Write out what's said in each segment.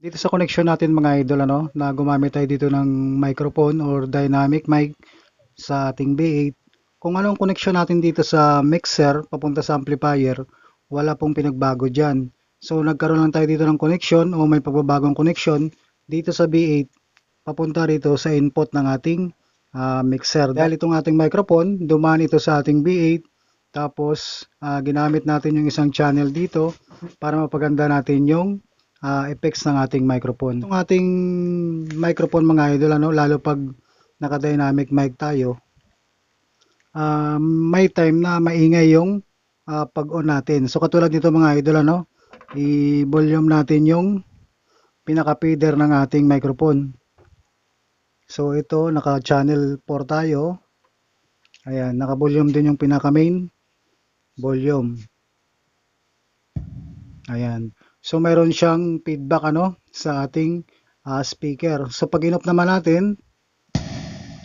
Dito sa connection natin mga idol ano, na gumamit tayo dito ng microphone or dynamic mic sa ating B8. Kung anong connection natin dito sa mixer papunta sa amplifier, wala pong pinagbago dyan. So nagkaroon lang tayo dito ng connection o may pagbabagong connection dito sa B8 papunta rito sa input ng ating ah, mixer. Dahil itong ating microphone, dumaan ito sa ating B8 tapos ah, ginamit natin yung isang channel dito para mapaganda natin yung ah, effects ng ating microphone. Itong ating microphone mga idol, ano, lalo pag naka-dynamic mic tayo, ah, may time na maingay yung ah, pag-on natin. So katulad nito mga idol, ano, i-volume natin yung pinaka-feeder ng ating microphone. So ito, naka-channel 4 tayo. Ayan, naka-volume din yung pinaka-main volume. Ayan. So mayroon siyang feedback ano sa ating ah, speaker. So pag in-off naman natin,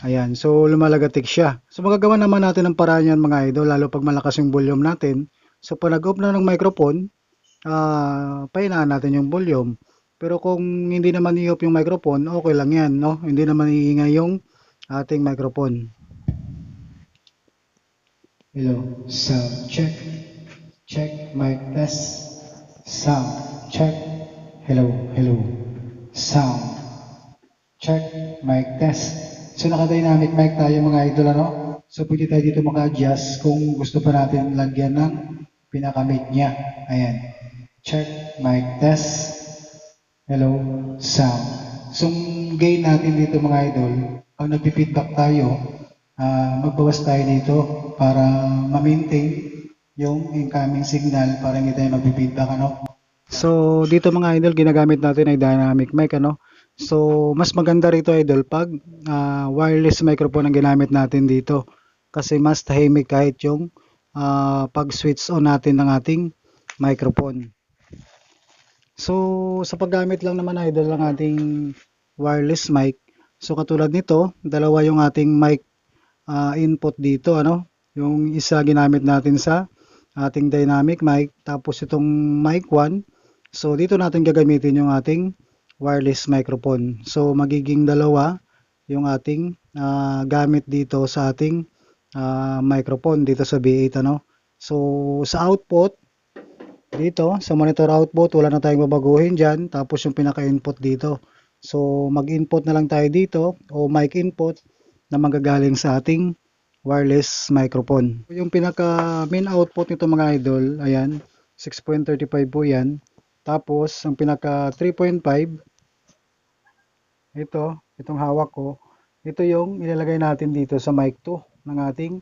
ayan, so lumalagatik siya. So magagawa naman natin ng paraan yan mga idol, lalo pag malakas yung volume natin. So pag nag-off na ng microphone, ah pahinaan natin yung volume. Pero kung hindi naman i-off yung microphone, okay lang yan, no? Hindi naman iingay yung ating microphone. Hello, sound check. Check, mic test. Sound check. Hello, hello. Sound check, mic test. So naka-dynamic mic tayo mga idol ano. So pwede tayo dito maka-adjust kung gusto pa natin lagyan ng pinaka-mic niya. Ayan. Check, mic test. Hello, sound. So gain natin dito mga idol, pag nagpi-feedback tayo, ah, magbawas tayo dito para ma-maintain yung incoming signal para hindi tayo magpi-feedback ano. So dito mga idol ginagamit natin ay dynamic mic ano. So mas maganda rito idol pag ah, wireless microphone ang ginamit natin dito kasi mas tahimik kahit yung ah, pag switch on natin ng ating microphone. So sa paggamit lang naman idol ng ating wireless mic. So katulad nito, dalawa yung ating mic ah, input dito ano. Yung isa ginamit natin sa ating dynamic mic tapos itong mic 1 so dito natin gagamitin yung ating wireless microphone so magiging dalawa yung ating ah, gamit dito sa ating ah, microphone dito sa B8 ano so sa output dito sa monitor output wala na tayong babaguhin dyan tapos yung pinaka input dito so mag input na lang tayo dito o mic input na manggagaling sa ating wireless microphone. Yung pinaka main output nito mga idol, ayan, 6.35 po yan. Tapos, ang pinaka 3.5, ito, itong hawak ko, ito yung ilalagay natin dito sa mic 2 ng ating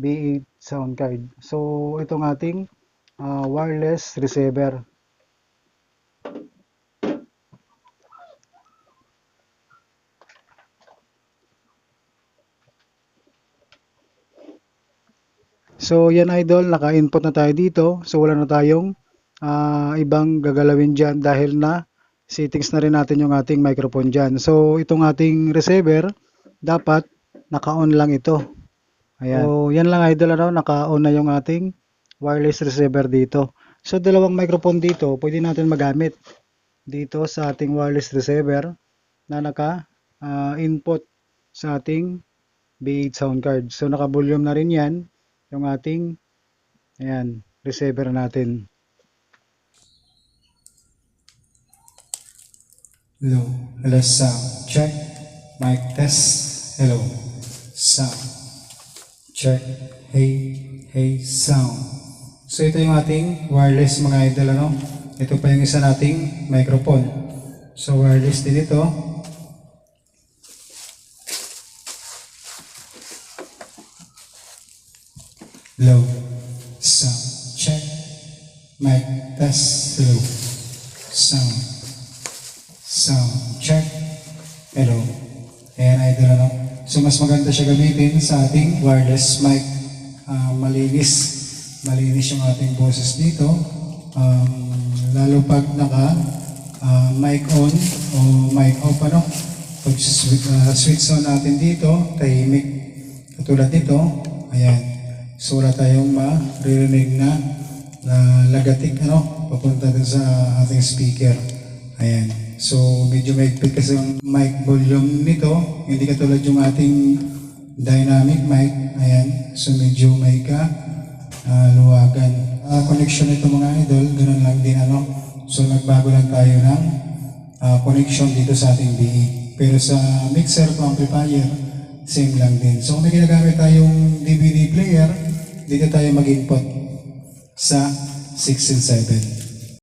B8 sound card. So, itong ating ah, wireless receiver. So yan idol, naka-input na tayo dito. So wala na tayong ah, ibang gagalawin dyan dahil na settings na rin natin yung ating microphone dyan. So itong ating receiver, dapat naka-on lang ito. Ayan. So yan lang idol, ano, naka-on na yung ating wireless receiver dito. So dalawang microphone dito, pwede natin magamit dito sa ating wireless receiver na naka-input sa ating B8 sound card. So naka-volume na rin yan yung ating ayan, receiver natin. Hello. Hello, sound. Check. Mic test. Hello. Sound. Check. Hey. Hey, sound. So, ito yung ating wireless mga idol, ano? Ito pa yung isa nating microphone. So, wireless din ito. Hello. Sound. Check. Mic test. Hello. Sound. Sound check. Hello. Ayan, idol ano. So, mas maganda siya gamitin sa ating wireless mic. Ah, malinis. Malinis yung ating boses dito. Um, lalo pag naka ah, mic on o mic off ano. Pag ah, switch on natin dito, tahimik. Katulad nito, ayan. So, wala tayong maririnig na na lagatik ano, papunta sa ating speaker. Ayan. So, medyo maigpit kasi ang mic volume nito. Hindi katulad yung ating dynamic mic. Ayan. So, medyo may ka ah, luwagan. Ah, connection nito mga idol, ganun lang din ano. So, nagbago lang tayo ng ah, connection dito sa ating BE. Pero sa mixer to amplifier, same lang din. So, kung may ginagamit tayong DVD player, dito tayo mag-input sa 6 and 7.